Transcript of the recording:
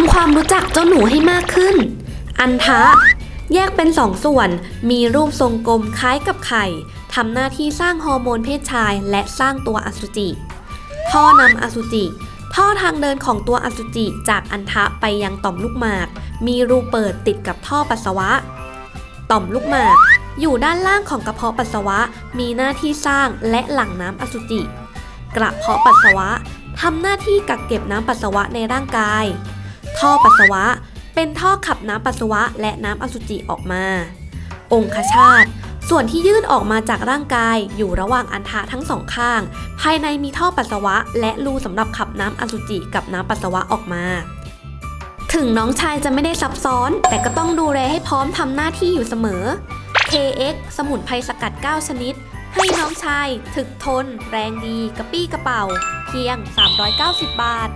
ำความรู้จักเจ้าหนูให้มากขึ้น อันทะ แยกเป็นสองส่วน มีรูปทรงกลมคล้ายกับไข่ ทำหน้าที่สร้างฮอร์โมนเพศชาย และสร้างตัวอสุจิ ท่อนำอสุจิ ท่อทางเดินของตัวอสุจิจากอันทะไปยังต่อมลูกหมาก มีรูเปิดติดกับท่อปัสสาวะ ต่อมลูกหมาก อยู่ด้านล่างของกระเพาะปัสสาวะ มีหน้าที่สร้างและหลั่งน้ำอสุจิ กระเพาะปัสสาวะทำหน้าที่กักเก็บน้ำปัสสาวะในร่างกาย ท่อปัสสาวะ เป็นท่อขับน้ำปัสสาวะ และน้ำอสุจิออกมา องคชาตส่วนที่ยื่นออกมาจากร่างกายอยู่ระหว่างอันทะทั้งสองข้าง ภายในมีท่อปัสสาวะ และรูสำหรับขับน้ำอสุจิกับน้ำปัสสาวะออกมา ถึงน้องชายจะไม่ได้ซับซ้อน แต่ก็ต้องดูแลให้พร้อมทำหน้าที่อยู่เสมอ KX สมุนไพรสกัด 9 ชนิด ให้น้องชาย ถึกทน แรงดี กระปี้กระเป๋า เพียง 390 บาท